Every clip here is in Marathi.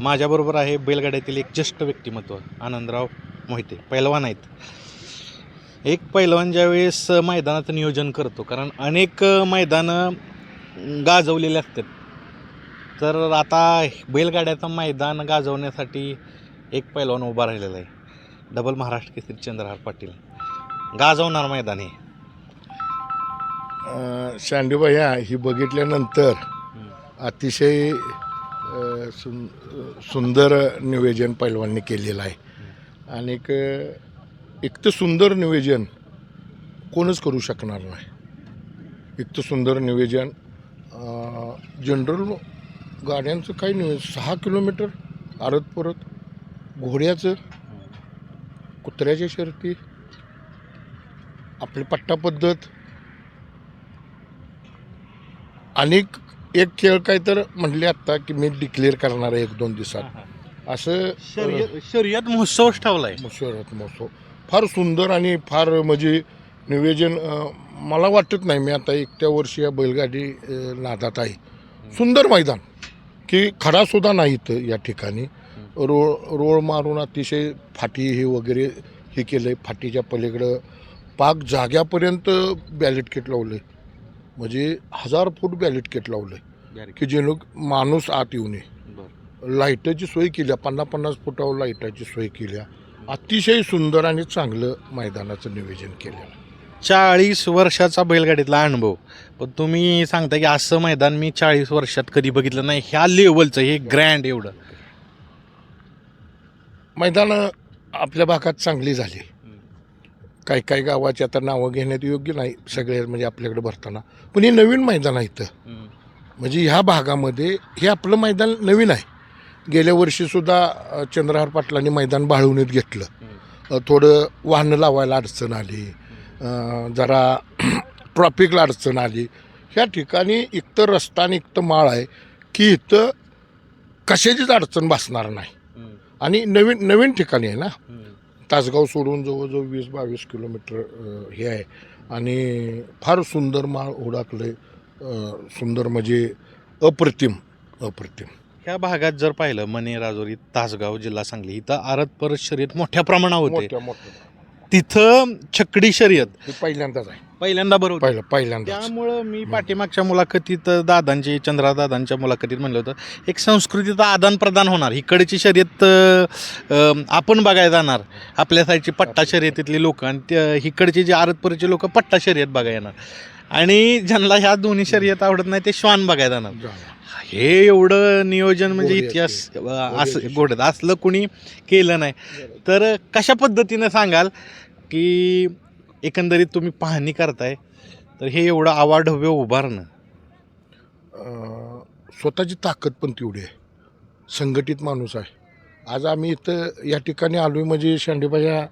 माझ्याबरोबर आहे बैलगाड्यातील एक ज्येष्ठ व्यक्तिमत्व आनंदराव मोहिते पैलवान आहेत. एक पैलवान ज्यावेळेस मैदानाचं नियोजन करतो कारण अनेक मैदानं गाजवलेले असतात. तर आता बैलगाड्याचं मैदान गाजवण्यासाठी एक पैलवान उभा राहिलेला आहे. डबल महाराष्ट्र केसरी चंद्रहार पाटील. गाजवणार मैदान हे. शांडीबाया ही बघितल्यानंतर अतिशय सुं सुंदर नियोजन पैलवांनी केलेलं आहे. आणि एक इतकं सुंदर नियोजन कोणच करू शकणार नाही. इतकं सुंदर नियोजन जनरल गाड्यांचं काही नाही सहा किलोमीटर आरत परत घोड्याचं कुत्र्याच्या शर्ती आपली पट्टा पद्धत अनेक एक खेळ काय तर म्हणले आत्ता की मी डिक्लेअर करणार आहे एक दोन दिवसात. असं शर्यत शर्यत महोत्सवच ठेवलाय. शहरात महोत्सव. फार सुंदर आणि फार म्हणजे नियोजन मला वाटत नाही मी आता एकट्या वर्षी या बैलगाडी नादात आहे. सुंदर मैदान. की खडासुद्धा नाही इथं या ठिकाणी. रोळ रोळ मारून अतिशय फाटी हे वगैरे हे केलं आहे फाटीच्या पलीकडं पाक जाग्यापर्यंत बॅलेट किट लावलं आहे म्हणजे हजार फूट बॅलेट किट लावलं आहे की जे लोक माणूस आत येऊ नये लाईटाची सोय केल्या पन्नास पन्नास फुटावर लाईटाची सोय केल्या अतिशय सुंदर आणि चांगलं मैदानाचं नियोजन केलेलं. चाळीस वर्षाचा बैलगाडीतला अनुभव. पण तुम्ही सांगता की असं मैदान मी चाळीस वर्षात कधी बघितलं नाही. ह्या लेवलचं हे ग्रँड एवढं. मैदानं आपल्या भागात चांगली झाली. काही काही गावाची आता नावं घेण्यात योग्य नाही सगळे म्हणजे आपल्याकडे भरताना. पण हे नवीन मैदान आहे इथं. म्हणजे ह्या भागामध्ये हे आपलं मैदान नवीन आहे. गेल्या वर्षीसुद्धा चंद्रहार पाटलांनी मैदान बाळवणीत घेतलं. थोडं वाहनं लावायला अडचण आली. जरा ट्रॉफिकला अडचण आली. ह्या ठिकाणी एकतर रस्ता आणि एकतर माळ आहे की इथं कशाचीच अडचण भासणार नाही. आणि नवीन नवीन ठिकाणी आहे ना. तासगाव सोडून जवळजवळ वीस बावीस किलोमीटर हे आहे. आणि फार सुंदर माळ ओळखले सुंदर म्हणजे अप्रतिम अप्रतिम. ह्या भागात जर पाहिलं मने राजोरी तासगाव जिल्हा सांगली इथं आरत परत शर्यत मोठ्या प्रमाणावर होते. मोठ्या मोठ्या तिथं छकडी शर्यत. पहिल्यांदाच आहे. पहिल्यांदा बरोबर पहिलं पहिल्यांदाच. त्यामुळं मी पाठीमागच्या मुलाखतीत दादांची चंद्रा दादांच्या मुलाखतीत म्हणलं होतं एक संस्कृतीचं आदान प्रदान होणार. इकडची शर्यत अं, आपण बघायला जाणार. आपल्या साईडची पट्टा शर्यतीतली लोक आणि त्या- इकडची जी आरतपूरची लोक पट्टा शर्यत बघायला येणार. आणि ज्यांना ह्या दोन्ही शर्यत आवडत नाही ते श्वान बघायला जाणार. हे एवढं नियोजन म्हणजे इतिहास असं घोडत असलं कुणी केलं नाही. तर कशा पद्धतीनं सांगाल की एकंदरीत तुम्ही पाहणी करताय तर हे एवढं आवाढव्य उभारणं. अं, स्वतःची ताकद पण तेवढी आहे. संघटित माणूस आहे. आज आम्ही इथं या ठिकाणी आलो म्हणजे शांडेबाया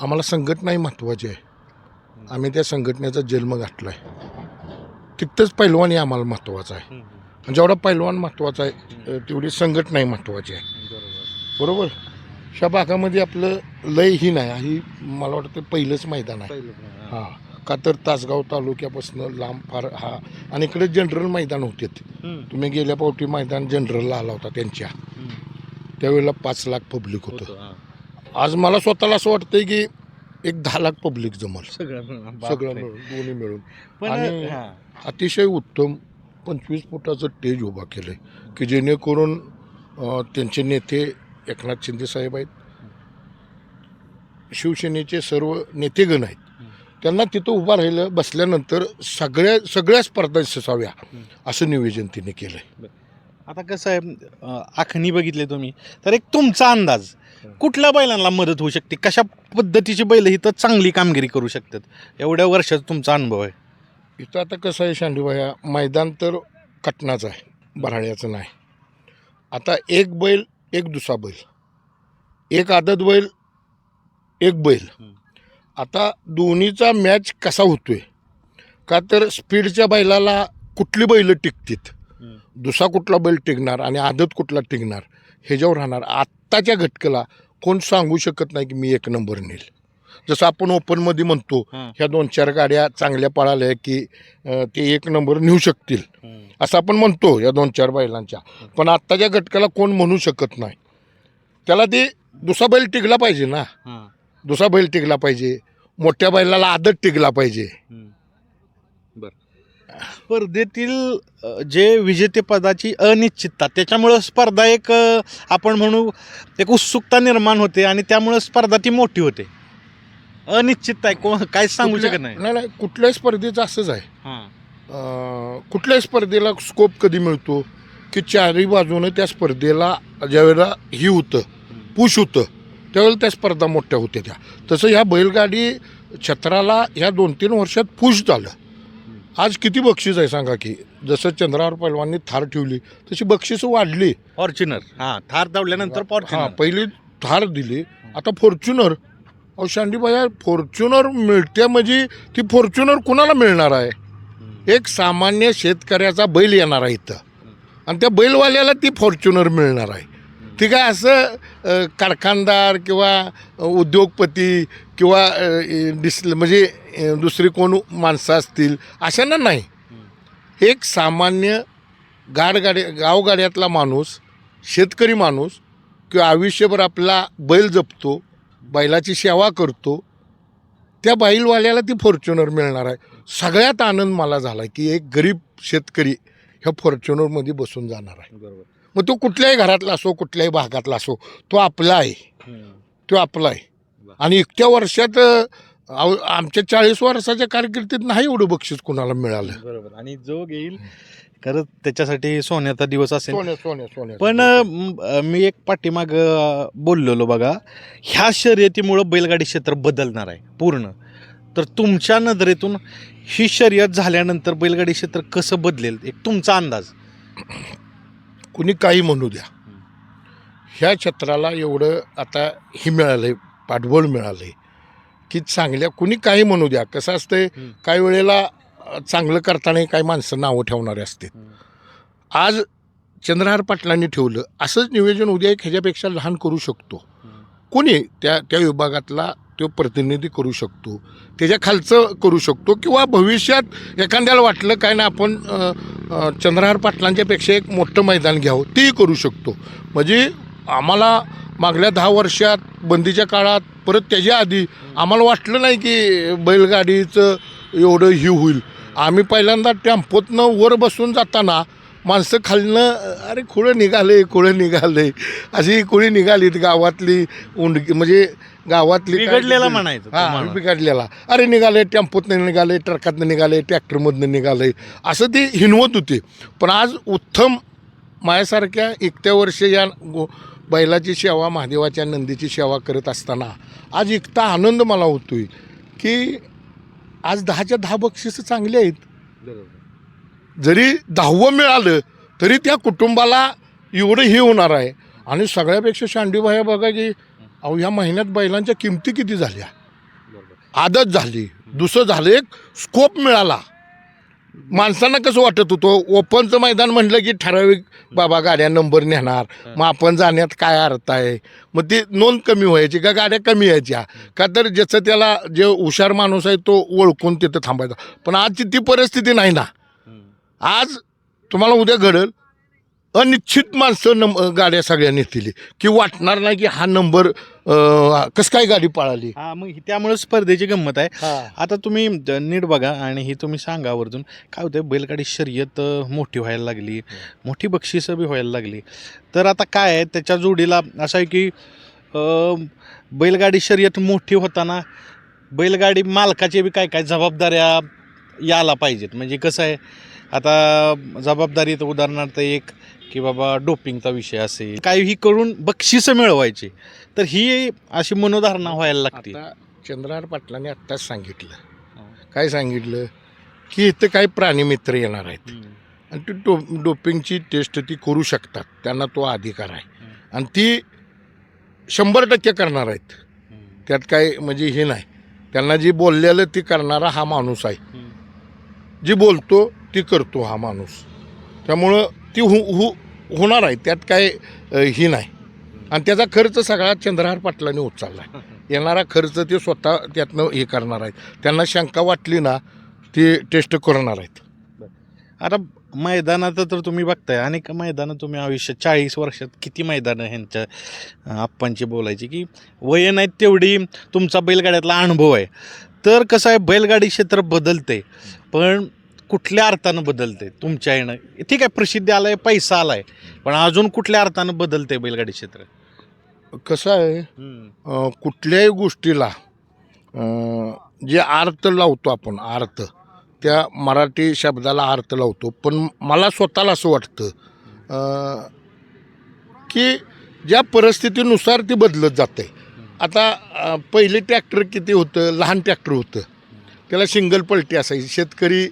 आम्हाला संघटनाही महत्त्वाची आहे. आम्ही त्या संघटनेचा जन्म घातला आहे तिथंच पैलवान हे आम्हाला महत्त्वाचं आहे. आणि जेवढा पैलवान महत्त्वाचा आहे अं, तेवढी संघटनाही महत्त्वाची आहे. बरोबर? ह्या भागामध्ये आपलं लय ही नाही. ही मला वाटतं पहिलंच मैदान आहे. हां. का तर तासगाव तालुक्यापासून लांब फार हा. आणि इकडे जनरल मैदान होते तुम्ही गेल्या पावटी मैदान जनरलला आला होता त्यांच्या. त्यावेळेला पाच लाख पब्लिक होतं. आज मला स्वतःला असं वाटतंय की एक दहा लाख पब्लिक जमल. सगळं मिळून. दोन्ही मिळून. आणि-. अतिशय उत्तम पंचवीस फुटाचं टेज उभा केलं की जेणेकरून त्यांचे नेते एकनाथ शिंदे साहेब आहेत. शिवसेनेचे सर्व नेतेगण आहेत. त्यांना तिथं उभा राहिलं बसल्यानंतर सगळ्या सगळ्या स्पर्धा ससाव्या असं नियोजन तिने केलं आहे आता कसं आहे आखणी बघितले तुम्ही. तर एक तुमचा अंदाज कुठल्या बैलांना मदत होऊ शकते? कशा पद्धतीची बैल इथं चांगली कामगिरी करू शकतात? एवढ्या वर्षाचा तुमचा अनुभव आहे. इथं आता कसं आहे शांडीबाया मैदान तर कटनाचं आहे बराड्याचं नाही. आता एक बैल एक दुसरा बैल. एक आदत बैल एक बैल. आता दोन्हीचा मॅच कसा होतोय? का तर स्पीडच्या बैलाला कुठली बैल टिकतील दुसरा कुठला बैल टिकणार आणि आदत कुठला टिकणार ह्याच्यावर राहणार. आत्ताच्या घटकेला कोण सांगू शकत नाही की मी एक नंबर नेल. जसं आपण ओपनमध्ये म्हणतो. ह्या दोन चार गाड्या चांगल्या पळाल्या की ते एक नंबर नेऊ शकतील. असं आपण म्हणतो या दोन चार बैलांच्या. पण आत्ताच्या घटकाला कोण म्हणू शकत नाही. त्याला ते दुसरा बैल टिकला पाहिजे ना. दुसरा बैल टिकला पाहिजे. मोठ्या बैलाला आदत टिकला पाहिजे. बर. स्पर्धेतील जे विजेतेपदाची अनिश्चितता त्याच्यामुळं स्पर्धा एक आपण म्हणू एक उत्सुकता निर्माण होते आणि त्यामुळं स्पर्धा ती मोठी होते. अनिश्चितता आहे. कोण काय सांगू शकत नाही. नाही नाही. कुठल्याही स्पर्धेचं असंच आहे. अं, कुठल्याही स्पर्धेला स्कोप कधी मिळतो की चारही बाजूनं त्या स्पर्धेला ज्यावेळेला ही होतं पुश होतं त्यावेळेला त्या स्पर्धा मोठ्या होत्या त्या. तसं ह्या बैलगाडी क्षेत्राला ह्या दोन तीन वर्षात पुश झालं. आज किती बक्षीस आहे सांगा की जसं चंद्रावर पैलवांनी थार ठेवली तशी बक्षिसं वाढली. फॉर्च्युनर. हां थार धावल्यानंतर हां पहिली थार दिली आता फॉर्च्युनर. अहो शांडीबाया फॉर्च्युनर मिळते म्हणजे ती फॉर्च्युनर कुणाला मिळणार आहे? एक सामान्य शेतकऱ्याचा बैल येणार आहे इथं. आणि त्या बैलवाल्याला ती फॉर्च्युनर मिळणार आहे. ती काय असं कारखानदार किंवा उद्योगपती किंवा अ, डिस म्हणजे दुसरी कोण माणसं असतील अशांना नाही. एक सामान्य गाडगाड्या गावगाड्यातला माणूस शेतकरी माणूस किंवा आयुष्यभर आपला बैल जपतो बैलाची सेवा करतो त्या बैलवाल्याला ती फॉर्च्युनर मिळणार आहे. सगळ्यात आनंद मला झाला की एक गरीब शेतकरी ह्या फॉर्च्युनरमध्ये बसून जाणार आहे. बरोबर. मग तो कुठल्याही घरातला असो कुठल्याही भागातला असो तो आपला आहे. तो आपला आहे. आणि इतक्या वर्षात आमच्या चाळीस वर्षाच्या कारकिर्दीत नाही एवढं बक्षीस कुणाला मिळालं. बरोबर. आणि जो घेईल खरंच त्याच्यासाठी सोन्याचा दिवस असेल. सोन्या सोन्या सोन्या. पण म, अ, मी एक पाठीमाग अ, बोललेलो बघा. ह्या शर्यतीमुळं बैलगाडी क्षेत्र बदलणार आहे पूर्ण. तर तुमच्या नजरेतून ही शर्यत झाल्यानंतर बैलगाडी क्षेत्र कसं बदलेल? एक तुमचा अंदाज. कुणी काही म्हणू द्या. ह्या क्षेत्राला एवढं आता हे मिळालं आहे पाठबळ मिळालं आहे की चांगल्या कुणी काही म्हणू द्या. कसं असतंय. काही वेळेला चांगलं करताना काही माणसं नावं ठेवणारे असते आज चंद्रहार पाटलांनी ठेवलं असंच नियोजन उद्या एक ह्याच्यापेक्षा लहान करू शकतो. कोणी त्या त्या विभागातला तो प्रतिनिधी करू शकतो त्याच्या खालचं करू शकतो किंवा भविष्यात एखाद्याला वाटलं काय ना आपण चंद्रहार पाटलांच्यापेक्षा एक मोठं मैदान घ्यावं तेही करू शकतो. म्हणजे आम्हाला मागल्या दहा वर्षात बंदीच्या काळात परत त्याच्या आधी आम्हाला वाटलं नाही की बैलगाडीचं एवढं ही होईल. आम्ही पहिल्यांदा टेम्पोतनं वर बसून जाताना माणसं खालनं अरे खुळं निघाले खुळं निघाले अशी खुळी निघालीत गावातली उंडकी म्हणजे गावातली बिघडलेला म्हणायचं तो हा. बिघडलेला. अरे निघाले टेम्पोतनं निघाले ट्रकातनं निघाले ट्रॅक्टरमधनं निघाले असं ती हिनवत होती. पण आज उत्तम माझ्यासारख्या एकट्या वर्ष या बैलाची सेवा महादेवाच्या नंदीची सेवा करत असताना आज इतका आनंद मला होतोय की आज दहाच्या दहा बक्षिसं चांगली आहेत. जरी दहावं मिळालं तरी त्या कुटुंबाला एवढं हे होणार आहे. आणि सगळ्यापेक्षा शांडीबाया बघा की अहो ह्या महिन्यात बैलांच्या किमती किती झाल्या? आदत झाली दुसरं झालं एक स्कोप मिळाला. माणसांना कसं वाटत होतं? ओपनचं मैदान म्हटलं की ठराविक बाबा गाड्या नंबर नेणार. मग आपण जाण्यात काय अर्थ आहे? मग ती नोंद कमी व्हायची का गाड्या कमी यायच्या? का तर ज्याचं त्याला जे हुशार माणूस आहे तो ओळखून तिथं थांबायचा. पण आजची ती परिस्थिती नाही ना. आज तुम्हाला उद्या घडल अनिश्चित माणसं नंब गाड्या सगळ्या नेतील. की वाटणार नाही की हा नंबर कसं काय गाडी पळाली? हा मग ही- त्यामुळे स्पर्धेची गंमत आहे. आता तुम्ही नीट बघा आणि हे तुम्ही सांगा आवर्जून काय होतं बैलगाडी शर्यत मोठी व्हायला लागली. मोठी बक्षिसं बी व्हायला लागली. तर आता काय आहे? त्याच्या जोडीला असं आहे की बैलगाडी शर्यत मोठी होताना बैलगाडी मालकाचे बी काय काय जबाबदाऱ्या यायला पाहिजेत. म्हणजे कसं आहे? आता जबाबदारी तर उदाहरणार्थ एक की बाबा डोपिंगचा विषय असेल काहीही करून बक्षिसं मिळवायची तर ही अशी मनोधारणा व्हायला लागते. आता चंद्रहार पाटलांनी आत्ताच सांगितलं. काय सांगितलं? की इथं काही प्राणीमित्र येणार आहेत. आणि ती डो डोपिंगची टेस्ट ती करू शकतात. त्यांना तो अधिकार आहे. आणि ती शंभर टक्के करणार आहेत. त्यात काय म्हणजे हे नाही. त्यांना जी बोललेलं ती करणारा हा माणूस आहे. जी बोलतो ती करतो हा माणूस. त्यामुळं ती हो हो होणार आहे त्यात काय ही नाही. आणि त्याचा खर्च सगळा चंद्रहार पाटलांनी उचलला आहे. येणारा खर्च ते स्वतः त्यातनं हे करणार आहेत. त्यांना शंका वाटली ना ती टेस्ट करणार आहेत. आता मैदानात तर तुम्ही बघताय अनेक मैदानं तुम्ही आयुष्यात चाळीस वर्षात किती मैदानं ह्यांच्या आप्पांची बोलायची की वय नाहीत तेवढी तुमचा बैलगाड्यातला अनुभव आहे. तर कसं आहे बैलगाडी क्षेत्र बदलते पण कुठल्या अर्थानं बदलते तुमच्या येणं ठीक आहे प्रसिद्धी आलाय पैसा आलाय पण अजून कुठल्या अर्थानं बदलते बैलगाडी क्षेत्र? कसं आहे अं, कुठल्याही गोष्टीला अं, जे अर्थ लावतो आपण अर्थ त्या मराठी शब्दाला अर्थ लावतो. पण मला स्वतःला असं वाटतं अं, की ज्या परिस्थितीनुसार ती बदलत जाते. आता अं, पहिले ट्रॅक्टर किती होतं? लहान ट्रॅक्टर होतं. त्याला सिंगल पलटी असायची. शेतकरी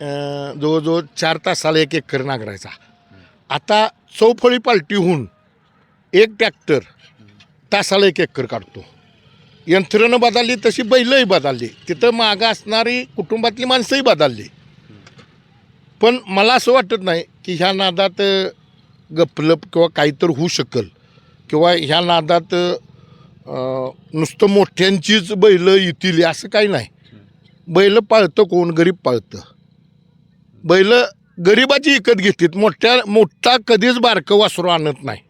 जवळजवळ चार तासाला एक एकर नांगरायचा. आता चौफळी पालटीहून एक ट्रॅक्टर तासाला एक एकर काढतो. यंत्रणं बदलली तशी बैलही बदलली. तिथं मागं असणारी कुटुंबातली माणसंही बदलली. पण मला असं वाटत नाही की ह्या नादात गपलप किंवा काहीतरी होऊ शकल. किंवा ह्या नादात नुसतं मोठ्यांचीच बैलं येतील असं काही नाही. बैलं पाळतं कोण? गरीब पाळतं. बैल गरिबाची विकत घेतात. मोठ्या मोठा कधीच बारकं वासरू आणत नाही.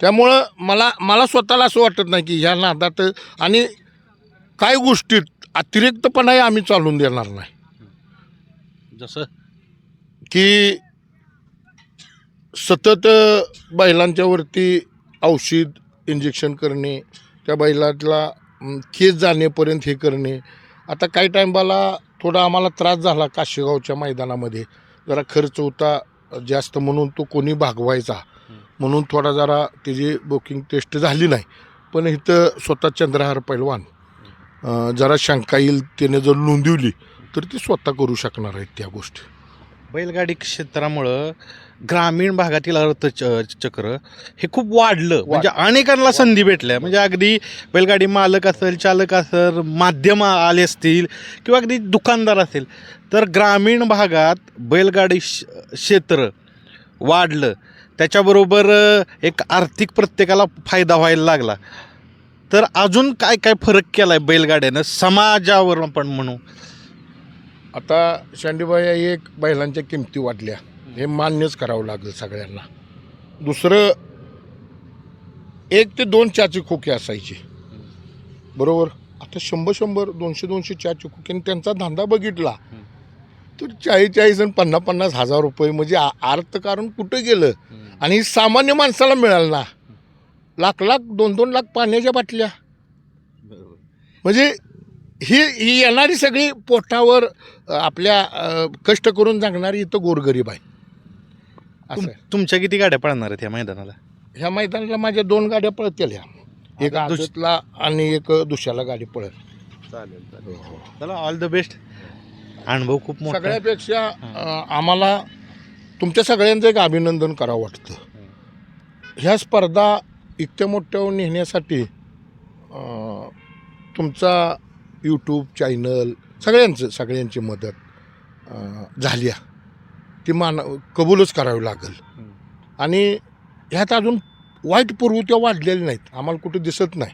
त्यामुळं मला मला स्वतःला असं वाटत नाही की ह्या नादात आणि काही गोष्टीत अतिरिक्तपणाही आम्ही चालून देणार नाही. जसं? की सतत बैलांच्या वरती औषध इंजेक्शन करणे त्या बैलातला केस जाणेपर्यंत हे करणे. आता काही टायमाला थोडा आम्हाला त्रास झाला काशीगावच्या मैदानामध्ये. जरा खर्च होता जास्त म्हणून तो कोणी भागवायचा. म्हणून थोडा जरा त्याची बुकिंग टेस्ट झाली नाही. पण इथं स्वतः चंद्रहार पैलवान जरा शंका येईल त्याने जर नोंदवली तर ती स्वतः करू शकणार आहेत त्या गोष्टी. बैलगाडी क्षेत्रामुळं ग्रामीण भागातील अर्थचक्र हे खूप वाढलं. म्हणजे अनेकांना संधी भेटल्या. म्हणजे अगदी बैलगाडी मालक असेल चालक असेल माध्यम आले असतील किंवा अगदी दुकानदार असेल तर ग्रामीण भागात बैलगाडी क्षेत्र वाढलं. त्याच्याबरोबर एक आर्थिक प्रत्येकाला फायदा व्हायला लागला. तर अजून काय काय फरक केला आहे बैलगाड्यानं? समाजावर आपण म्हणू. आता शांडीबाई एक बैलांच्या किमती वाढल्या. हे मान्यच करावं लागेल सगळ्यांना. दुसरं एक ते दोन चाची खोके असायची. बरोबर? आता शंभर शंभर दोनशे दोनशे चाची खोके आणि त्यांचा धंदा बघितला. तर चाळीस चाळीस आणि पन्नास पन्नास हजार रुपये म्हणजे अर्थकारण कुठं गेलं? आणि सामान्य माणसाला मिळालं ना. लाख लाख दोन दोन लाख पाण्याच्या बाटल्या. म्हणजे ही ही येणारी सगळी पोटावर आपल्या कष्ट करून जगणारी इथं गोरगरीब आहे तुम-. तुमच्या किती गाड्या पळणार आहेत या मैदानाला? ह्या मैदानाला माझ्या दोन गाड्या पळतील ह्या. एक आदतला आणि एक दुसऱ्याला गाडी पळत चालेल चालेल. चला ऑल द बेस्ट अनुभव खूप मोठा आहे. सगळ्यापेक्षा अ, आम्हाला तुमच्या सगळ्यांचं एक अभिनंदन करावं वाटतं. ह्या स्पर्धा इतक्या मोठ्या नेण्यासाठी अ, तुमचा यूट्यूब चॅनल सगळ्यांचं सगळ्यांची मदत अ, झाली आहे. ती मान कबूलच करावी लागेल. आणि ह्यात अजून वाईट प्रवृत्त्या वाढलेल्या नाहीत. आम्हाला कुठे दिसत नाही.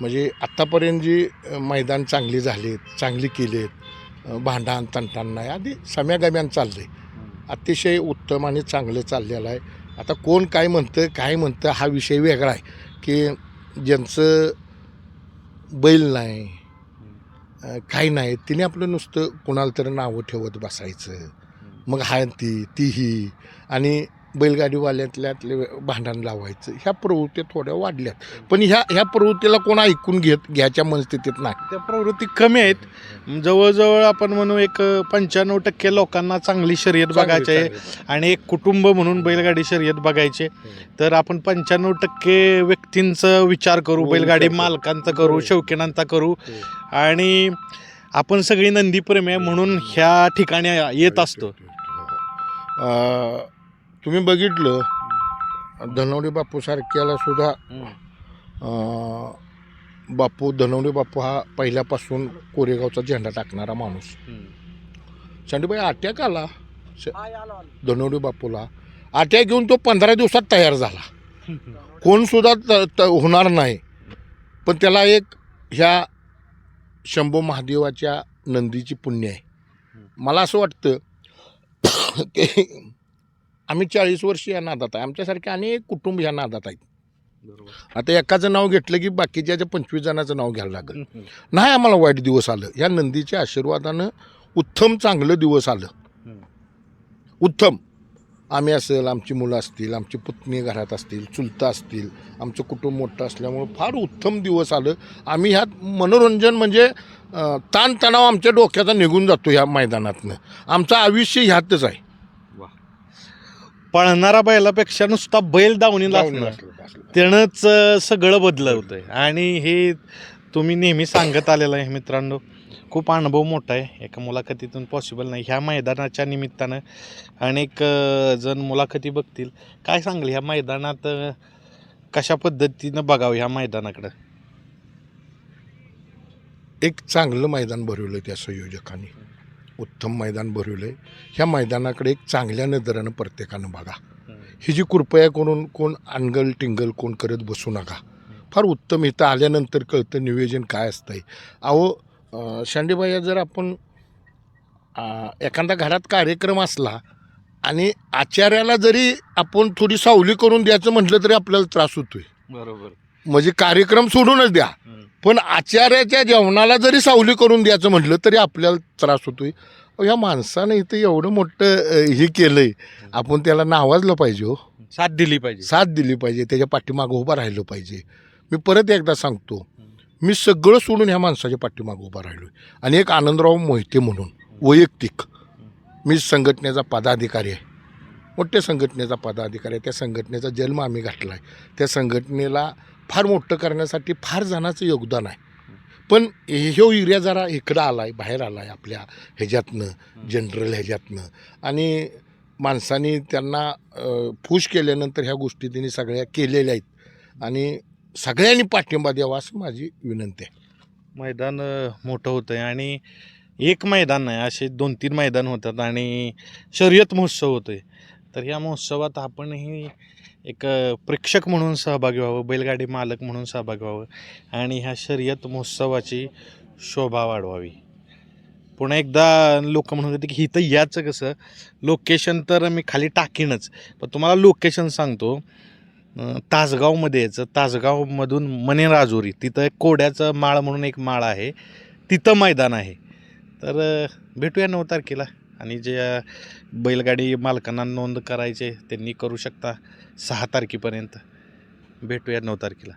म्हणजे आत्तापर्यंत जी मैदान चांगली झालीत चांगली केलीत अ, भांडण तंटाण नाही आधी सम्यागम्यान चालले अतिशय उत्तम आणि चांगलं चाललेलं आहे. आता कोण काय म्हणतं काय म्हणतं हा विषय वेगळा आहे. की ज्यांचं बैल नाही काही नाही तिने आपलं नुसतं कोणाला तरी नावं ठेवत बसायचं. मग हा ती तीही आणि बैलगाडीवाल्यातल्यातले भांडण लावायचं. ह्या प्रवृत्ती थोड्या वाढल्यात. पण ह्या ह्या प्रवृत्तीला कोण ऐकून घेत घ्यायच्या मनस्थितीत नाही. त्या प्रवृत्ती कमी आहेत. जवळजवळ आपण म्हणू एक पंच्याण्णव टक्के लोकांना चांगली शर्यत बघायची आहे आणि एक कुटुंब म्हणून बैलगाडी शर्यत बघायचे. तर आपण पंच्याण्णव टक्के व्यक्तींचा विचार करू हो, बैलगाडी. मालकांचा करू हो. शौकीनांचा करू. हो. आणि आपण सगळी नंदीप्रेमी आहे म्हणून ह्या ठिकाणी येत असतो. अं, तुम्ही बघितलं धनवडे बापू सारख्याला सुद्धा अं, बापू धनवडे बापू हा पहिल्यापासून कोरेगावचा झेंडा टाकणारा माणूस. शांडूबाई अटॅक आला? धनवडे बापूला. अटॅक घेऊन तो पंधरा दिवसात तयार झाला. कोण सुद्धा त- त- होणार नाही. पण त्याला एक ह्या शंभू महादेवाच्या नंदीची पुण्य आहे. मला असं वाटतं ते आम्ही चाळीस वर्ष या नादात आहे. आमच्यासारखे अनेक कुटुंब या नादात आहेत. आता एकाचं नाव घेतलं की बाकीच्या पंचवीस जणांचं नाव घ्यायला लागेल. नाही आम्हाला वाईट दिवस आलं. या नंदीच्या आशीर्वादानं उत्तम चांगलं दिवस आलं. उत्तम. आम्ही असेल आमची मुलं असतील आमची पुतणी घरात असतील चुलता असतील आमचं कुटुंब मोठं असल्यामुळं फार उत्तम दिवस आलं. आम्ही ह्यात मनोरंजन म्हणजे ताणतणाव आमच्या डोक्याचा निघून जातो ह्या मैदानातनं. आमचं आयुष्य ह्यातच आहे. पळणारा बैलापेक्षा नुसता बैल दावणीला असणार त्यानंच सगळं बदलवतंय आणि हे तुम्ही नेहमी सांगत आलेलं आहे मित्रांनो खूप अनुभव मोठा आहे. एका मुलाखतीतून पॉसिबल नाही. ह्या मैदानाच्या निमित्तानं अनेक जण मुलाखती बघतील. काय सांगेल? ह्या मैदानात कशा पद्धतीनं बघावं ह्या मैदानाकडं? एक चांगलं मैदान भरवलं त्या संयोजकांनी. उत्तम मैदान भरवलं आहे ह्या मैदानाकडे एक चांगल्या नजरानं प्रत्येकानं बघा. ही जी कृपया करून कोण अनगल टिंगल कोण करत बसू नका. फार उत्तम इथं आल्यानंतर कळतं नियोजन काय असतंय. अहो अं, शांडेबाया जर आपण एखादा घरात कार्यक्रम असला आणि आचार्याला जरी आपण थोडी सावली करून द्यायचं म्हटलं तरी आपल्याला त्रास होतोय. बरोबर. म्हणजे कार्यक्रम सोडूनच द्या. पण आचार्याच्या जेवणाला जरी सावली करून द्यायचं म्हटलं तरी आपल्याला त्रास होतोय. अहो, या माणसानं इथं एवढं मोठं हे केलंय. आपण त्याला नावाजलं पाहिजे हो. साथ दिली पाहिजे. साथ दिली पाहिजे. त्याच्या पाठीमागं उभं राहिलं पाहिजे. मी परत एकदा सांगतो. मी सगळं सोडून ह्या माणसाच्या पाठीमागं उभा राहिलो आणि एक आनंदराव मोहिते म्हणून वैयक्तिक. मी संघटनेचा पदाधिकारी आहे. मोठ्या संघटनेचा पदाधिकारी आहे. त्या संघटनेचा जन्म आम्ही घातला आहे त्या संघटनेला फार मोठं करण्यासाठी फार जणांचं योगदान आहे. पण ह्यो एरिया जरा इकडं आला आहे बाहेर आला आहे आपल्या ह्याच्यातनं जनरल ह्याच्यातनं. आणि माणसांनी त्यांना फूश केल्यानंतर ह्या गोष्टी त्यांनी सगळ्या केलेल्या आहेत. आणि सगळ्यांनी पाठिंबा द्यावा असं माझी विनंती आहे. मैदान अ, मोठं होतं आहे आणि एक मैदान नाही असे दोन तीन मैदान होतात आणि शर्यत महोत्सव होतोय. तर या महोत्सवात आपणही एक अ, प्रेक्षक म्हणून सहभागी व्हावं बैलगाडी मालक म्हणून सहभागी व्हावं आणि ह्या शर्यत महोत्सवाची शोभा वाढवावी. पुन्हा एकदा लोक म्हणत होते की इथं याचं कसं? लोकेशन तर मी खाली टाकीनच पण तुम्हाला लोकेशन सांगतो. तासगावमध्ये यायचं. तासगावमधून मने राजुरी तिथं एक कोड्याचं माळ म्हणून एक माळ आहे. तिथं मैदान आहे. तर भेटूया नऊ तारखेला. आणि जे बैलगाडी मालकांना नोंद करायचे त्यांनी करू शकता सहा तारखेपर्यंत. भेटूया नऊ तारखेला.